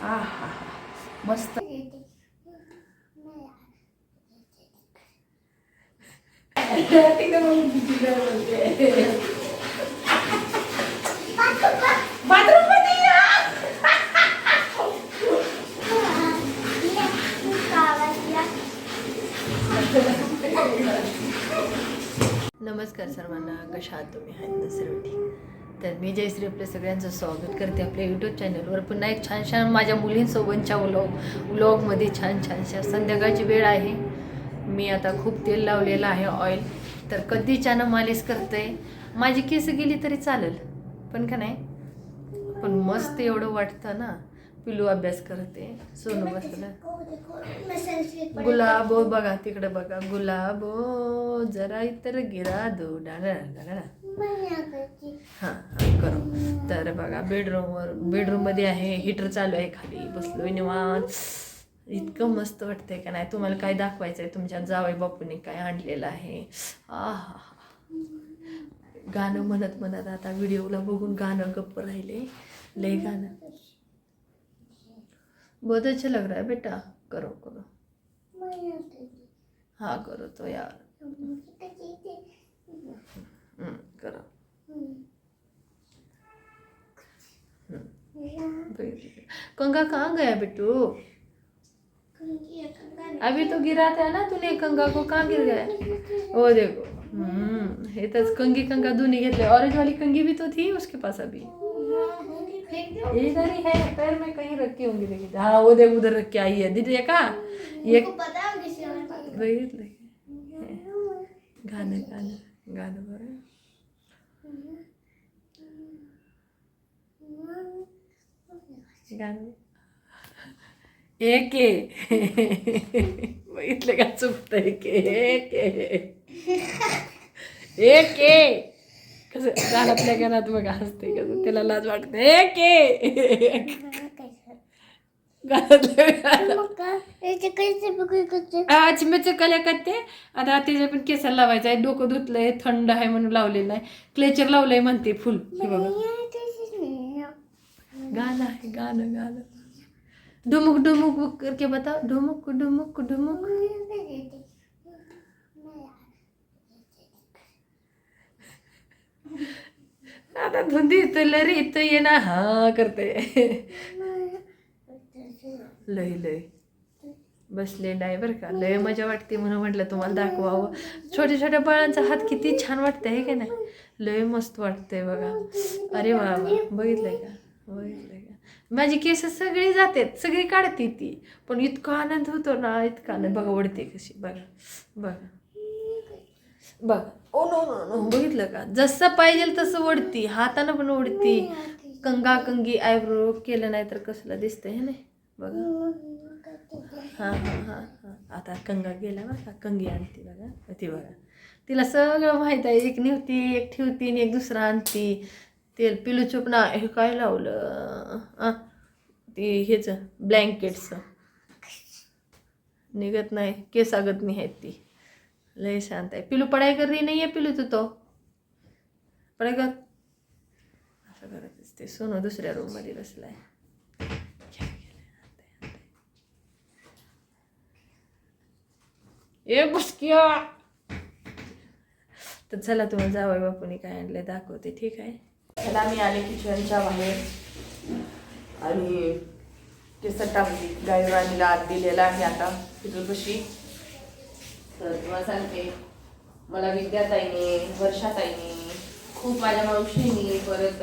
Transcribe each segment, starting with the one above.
हा हा मस्त नमस्कार सर्वांना कशा आहात तुम्ही? आहेत ना सर्व ठीक. तर मी जयश्री आपल्या सगळ्यांचं स्वागत करते आपल्या यूट्यूब चॅनलवर पुन्हा एक छान छान माझ्या मुलींसोबतच्या व्लॉग व्लॉगमध्ये छान छानशा संध्याकाळची वेळ आहे. मी आता खूप तेल लावलेलं आहे ऑइल तर कधी छान मालिश करते. माझी केस गेली तरी चालेल. पण का नाही? पण मस्त एवढं वाटतं ना. पिलू अभ्यास करते. सोनू बसलं. गुलाबो बघा तिकडे बघा. गुलाबो जरा इतर गिरा दो. डाळा हां हां करू. तर बघा बेडरूमवर बेडरूममध्ये आहे हीटर चालू आहे खाली. बसलो निवांत. इतकं मस्त वाटतंय का नाही? तुम्हाला काय दाखवायचं आहे तुमच्या जावई बापूने काय आणलेलं आहे? आहा. गाणं म्हणत म्हणत आता व्हिडिओला बघून गाणं गप्प राहिले. लय गाणं. बहुत अच्छा लग रहा है बेटा। करो करो। हाँ करो तो यार। हम्म, करो। हम्म। कंगा कहाँ गया बिट्टू? अभी तो गिरा था ना तूने कंगा को। कहाँ गिर गया? वो देखो। हम्म हे तर कंगी कंगा दोन्ही घेतले ऑरेंज वाली कंगी भी तो थी उसके पास अभी। ये इधर ही है पैर में कहीं रखी होंगी देखिए हाँ वो देख उधर रख के आई है। दीदी का ये गाणं गाणं गाणं बरं गाणं एक। बघितलं का एक। एक। कसं गाण्यातल्या गाण्यात बघा हसते कसं त्याला लाज वाटते. एक गाण्यातल्या गाण्यात आज मी चकल्या करते आता त्याच्या पण केसाला लावायचं आहे डोकं धुतलंय थंड आहे म्हणून लावलेलं आहे. क्लेचर लावलंय म्हणते फुल हे बघा. गाणं आहे गाणं गाणं. डुमुक डुमुक करके बताओ. डुमुक डुमुक डुमुक. धुंदीत लरीत लरी इथं ये ना. हा करते. लय लय. बसलेला आहे बरं का. लय मजा वाटते म्हणून म्हटलं तुम्हाला दाखवावं. छोट्या छोट्या बाळांचा हात किती छान वाटतं हे की नाही? लय मस्त वाटतंय बघा. अरे वा वा. बघितलंय का? बघितलंय का? माझी केस सगळी जातात. सगळी काढते ती. पण इतका आनंद होतो ना इतका आनंद. बघा ओढते कशी. बघा बघा. बघा. Oh no no no. बघितलं का? जसं पाहिजे तसं ओढती. हातानं पण ओढती. कंगा कंगी आयब्रो केलं नाही तर कसलं दिसतंय हे नाही बघा. हां हां हां हां. आता कंगा गेला बघा कंगी आणती बघा. ती बघा. तिला सगळं माहीत आहे. एक निवती एक ठेवती आणि एक दुसरा आणती. तेल पिलू चुप ना हे काय लावलं? आ ते ह्याचं ब्लँकेटचं. निघत नाही. केसागत नाही आहेत ती. लय शांत आहे. पिलू पढाई कर रही नाही आहे पिलू तू तो? पढाई कर. असं करत असते. सोनू दुसऱ्या रूममध्ये बसलाय. ए बुसकिया. तर चला तुम्हाला जावई बापूने काय आणलंय दाखवते. ठीक आहे? त्याला मी आले किचनच्या बाहेर. आणि केसं टाकली गाई राणीला आत दिलेला आहे आता. तिथून कशी तर तुम्हाला सांगते. मला विद्याताईने वर्षाताईने खूप माझ्या मावशीनी परत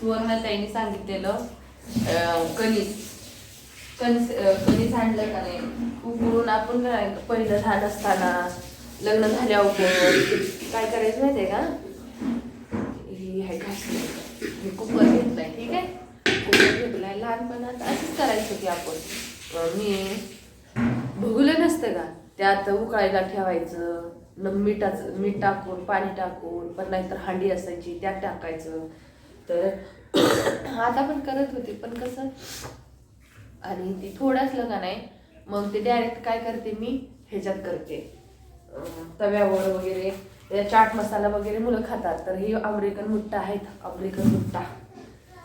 सुवर्णाताईने सांगितलेलं कणीस. कणीस कणीस आणलं का नाही? खूप म्हणून आपण काय पहिलं लहान असताना लग्न झाल्यावर काय करायचं माहिती आहे का? ही आहे घासली कुकर घेतलाय ठीक आहे? कुकर घेतलाय लहानपणात असंच करायचं की आपण. मी भुगलं नसतं का? त्यात उकळायला ठेवायचं न मिठाचं मीठ टाकून पाणी टाकून पण नाहीतर हांडी असायची त्यात टाकायचं. तर आता पण करत होते पण कसं आणि ती थोडं असलं का नाही मग ते डायरेक्ट काय करते मी ह्याच्यात करते. तव्यावर वगैरे त्या चाट मसाला वगैरे मुलं खातात तर हे अमेरिकन मुट्टा आहेत अमेरिकन मुट्टा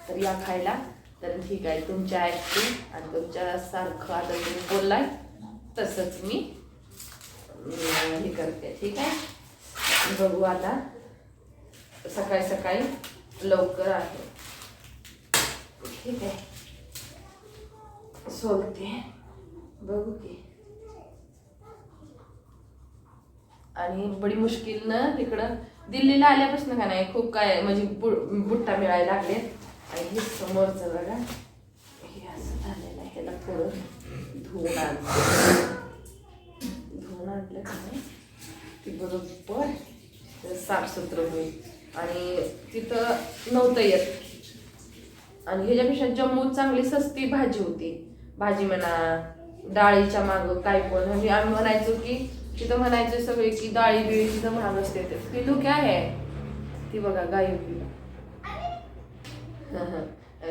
तर या खायला तर ठीक आहे तुमच्या ऐकते आणि तुमच्या सारखं आता तुम्ही बोललाय तसंच मी हे करते ठीक आहे? बघू आता. सकाळी सकाळी लवकर आहे. ठीक आहे. सोलते बघू की. आणि बडी मुश्किल ना तिकडं दिल्लीला आल्यापासून का नाही खूप काय म्हणजे बु- बुट्टा मिळायला लागले. आणि हे समोरचं बघा. हे असं झालेलं आहे. ह्याला थोडं धुवून आणलं म्हटलं का नाही ती बरोबर साफसुथरं होईल आणि तिथं नव्हतं येत. आणि ह्याच्यापेक्षा जम्मूत चांगली सस्ती भाजी होती. भाजी म्हणा डाळीच्या मागं काय पण. म्हणजे आम्ही म्हणायचो की तिथं म्हणायचं सगळे की डाळी बिळी तिथं महाग असते. ती धुके आहे. ती बघा गाय होती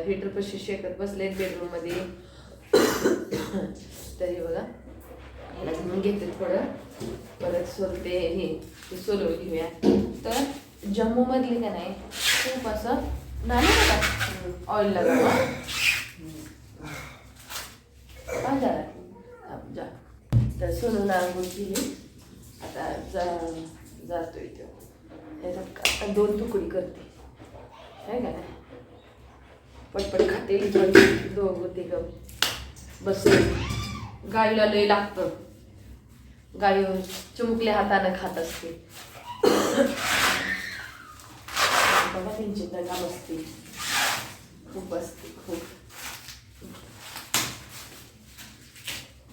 हिटर पशी शेकत बसले बेडरूममध्ये. तरी बघा. ह्याला घेऊन घेते थोडं. परत सोलते हे ते सोलून घेऊया. तर जम्मूमधली का नाही खूप असं नाही बघा ऑइल लगावा जा. तर सोलून आंघोळ केली. आता जा जातोय तो. आता दोन तुकडी करते. आहे का नाही? पटपट खाते. दोघं ते ग बस गाईला लय लागतं. गाई चिमुकल्या हातानं खात असते. बघा त्यांची दगा बसते. खूप असते खूप.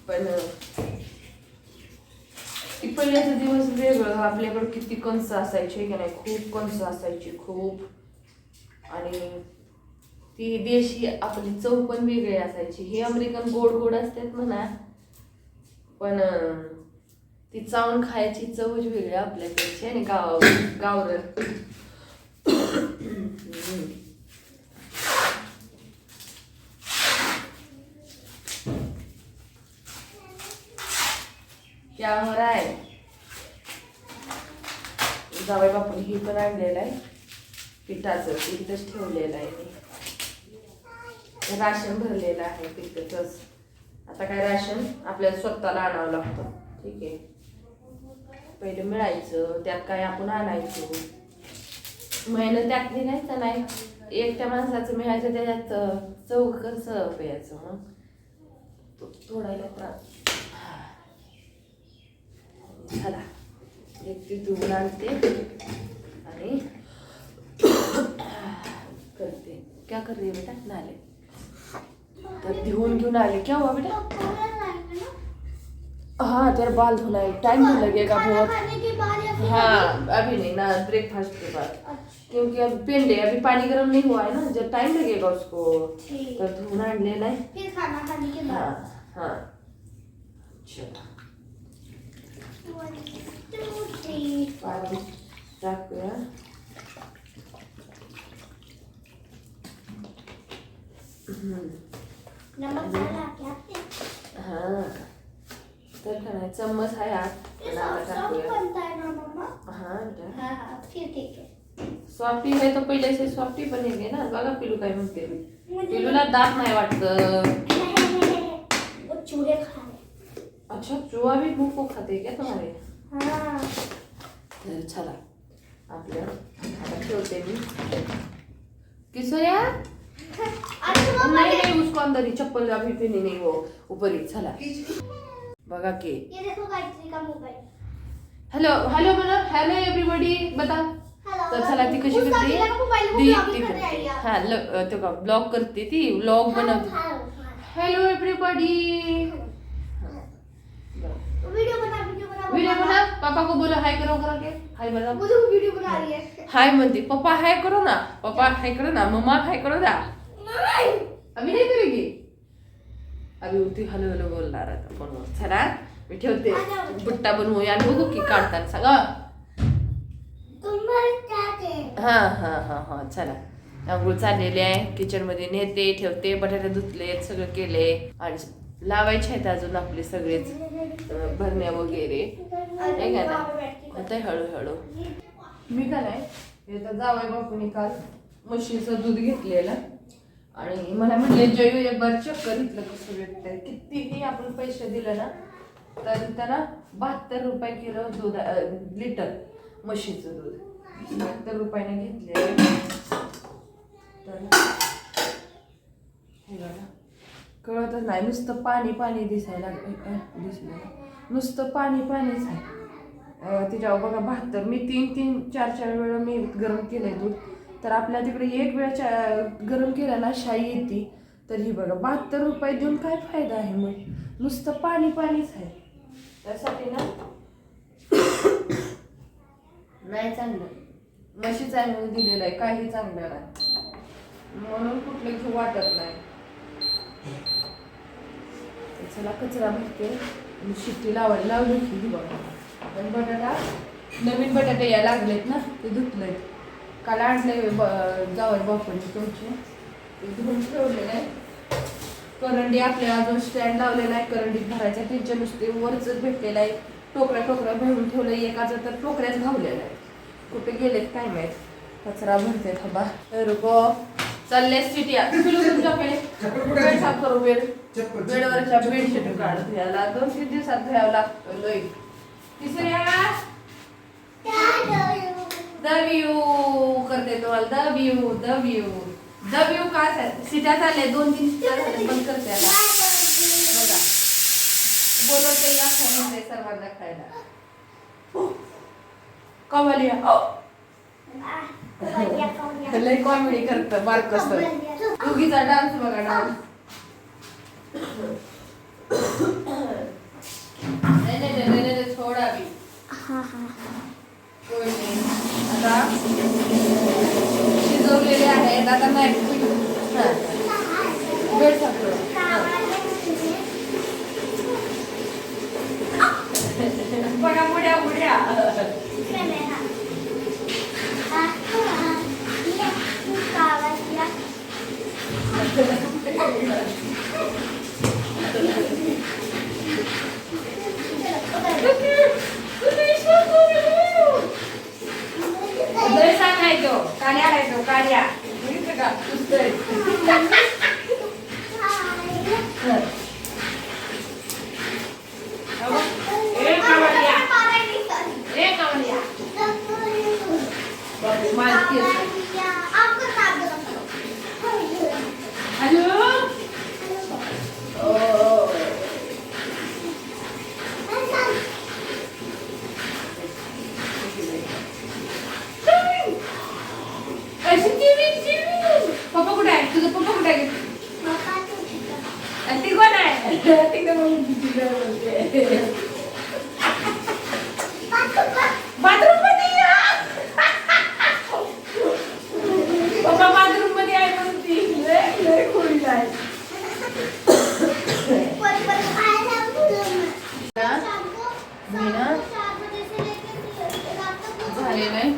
पण ती पहिल्याचा दिवस वेगळं. आपल्याकडे किती कंस असायचे की नाही? खूप कंस असायची खूप. आणि ती देशी आपली चव पण वेगळी असायची. हे अमेरिकन गोड गोड असतात म्हणा. पण ती चावून खायची चवच वेगळी आपल्याकडची आणि गाव गावर हम्म. क्या हो रहा है जावई बापून ही पण आणलेलं आहे. पिठाचं पीठच ठेवलेलं आहे राशन भरलेलं आहे पिठाचंच आता काय राशन आपल्याला स्वतःला आणावं लागतं. ठीक आहे. पहिलं मिळायचं त्यात काय आपण आणायचो. महिनं त्यात तर नाही. एकट्या माणसाचं मिळायचं त्याच्यात अं, कसं प्यायचं मग. थोडायला त्रास. झाला एक ती धुवून आणते. आणि करते. क्या कर रही है बेटा? नाले. तर धुवून घेऊन आले क्या हुआ बेटा? हाँ तेरा बाल धोना है टाइम भी लगेगा बहुत। हाँ अभी? नहीं ना ब्रेकफास्ट के बाद। अच्छा, क्योंकि अभी पेंडे अभी पानी गर्म नहीं हुआ है ना जब टाइम लगेगा उसको तो धुवून आणलेला आहे फिर खाना खाने के हाँ बाद। हाँ चला। One, two, three, four. पाणी टाकूया हम्म. नमक डाला क्या आपने? हा तर नाही चम्मच आहे आत पण आता टाकूया है हा. हाँ हाँ है सॉफ्टी आहे तर पहिले से सॉफ्टी पण ना बघा पिलू काय म्हणते पिलूला दात नाही अच्छा चुहा भी भूक को खाते क्या तुम्हारे हाँ तर चला आपल्या आता ठेवते मी किसोया तो नहीं नहीं उसको अंदर ही चप्पल अभी पहनी नहीं वो ऊपर ही चला. बघा की. ये देखो गायत्री का मोबाइल. हॅलो हॅलो म्हणा हॅलो एव्हरीबडी बता. तर चला ती कशी करते? ती है हा तो का ब्लॉग करते ती व्लॉग बनवते हॅलो एव्हरीबडी वीडियो बना वीडियो बना पापा को बोलो हाय करो करो के. हाय बना वो देखो वीडियो बना रही है. हाय म्हणते. पप्पा हाय करो ना. पप्पा हाय करो ना. मम्मा हाय करो ना. अभी नहीं करेगी अभी उलटी हॅलो हॅलो बोलणार आता फोनवर. चला मी ठेवते. बुट्टा बनवूया आणि बघू की काढतात सांगा तुम्हारे क्या थे हा हा हा हा. चला. आंघोळ चाललेली आहे. किचनमध्ये नेते ठेवते. बटाटे धुतले सगळं केले आणि लावायचे आहेत अजून आपले सगळेच भरण्या वगैरे. आहे का नाही होतंय हळूहळू. मी का नाही? हे तर जावई बापूने काल म्हशीचं दूध घेतलेलं. आणि मला म्हणजे जयू एक बार घेतलं कसं इथलं कसं भेटतंय कितीही आपण पैसे दिले ना तर त्याला बहात्तर रुपये किलो दूध लिटर म्हशीचं दूध. बहात्तर रुपयाने घेतले. तर हे बघा कळतच नाही. नुसतं पाणी पाणी दिसायला दिसलं नुसतं पाणी पाणीच आहे तिच्यावर बघा बहात्तर. मी तीन तीन चार चार वेळा मी गरम केलं आहे दूध. तर आपल्या तिकडे एक वेळा चा गरम केल्याला शाई येते. तर ही बघा बहात्तर रुपये देऊन काय फायदा आहे मग? नुसतं पाणी पाणीच आहे. त्यासाठी ना नाही चांगलं म्हशी चांगलं दिलेलं आहे काही चांगलं नाही. म्हणून कुठलं घेऊ वाटत नाही. चला कचरा भरते. शिट्टी लावायला लावली की ही बघा. पण बटाटा नवीन बटाटे या लागलेत ना ते धुतलेत. काल आणले ब- बापूने तुमचे. ते धुवून ठेवलेले आहे करंडी आपल्या अजून स्टँड लावलेला आहे. करंडीत भरायच्या त्यांच्या नुसते वरच भेटलेलं आहे. टोकऱ्या टोकऱ्या भरून ठेवलं एकाचं तर टोकऱ्याच घावलेलं आहे. कुठे गेलेत काय माहीत? कचरा भरते थांबा. रुको चालले सिटिया पिलू तुमच्याकडे बेड साफ करू बेड बेडवरच्या बेडशीट काढ याला दोन तीन दिवसात घ्यावं लागतं लई. तिसऱ्या दबियू करते तुम्हाला दबियू दबियू दबियू काय? सिट्या झाल्या दोन तीन सिट्या झाल्या बंद करते आता. बघा. बोलवते या खायला सर्वांना खायला. कमालिया लय कॉमेडी करत बारकस दोघीचा डान्स बघा डान्स नाही नाही नाही, नाही नाही, थोडा बी कोई नाही. आता शिजवलेले आहेत आता नाही हा. बेड साफ करू. हा. बघा मुड्या मुड्या लय सांगायचो काड्या आणायचो काड्या बघितलं का पुस्तक. हं. हा बघ. ए कावड्या ए कावड्या बापरे, माझी केस. हॅलो ओ. अशी चिवी, चिवी. पप्पा कुठे आहे तुझं पप्पा कुठे आहे आणि ती कोण आहे ती कोण आहे? ती कोण बोलते? बाथरूममध्ये या. पप्पा बाथरूममध्ये आहे म्हणून ती लय लय खोळी आहे मी ना झालेलं आहे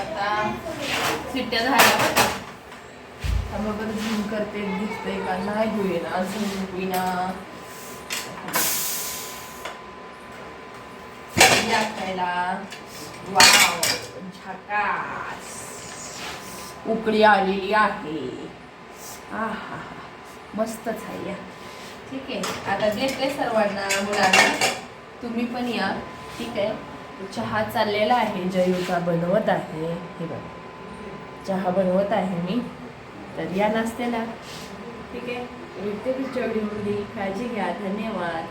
आता सिट्ट्या झाल्या थांबा बरं झूम करते दिसतंय का नाही होईना झूम होईना दाखायला वाव झकास उकळी आलेली आहे. आहा मस्तच आहे या. ठीक आहे आता देते सर्वांना मुलांना. तुम्ही पण या. ठीक आहे. चहा चाललेला आहे. जयूचा बनवत आहे. हे बघ. चहा बनवत आहे मी. तर या नाश्त्याला. ठीक आहे. भेटते पुढच्या व्हिडिओमध्ये काळजी घ्या. धन्यवाद.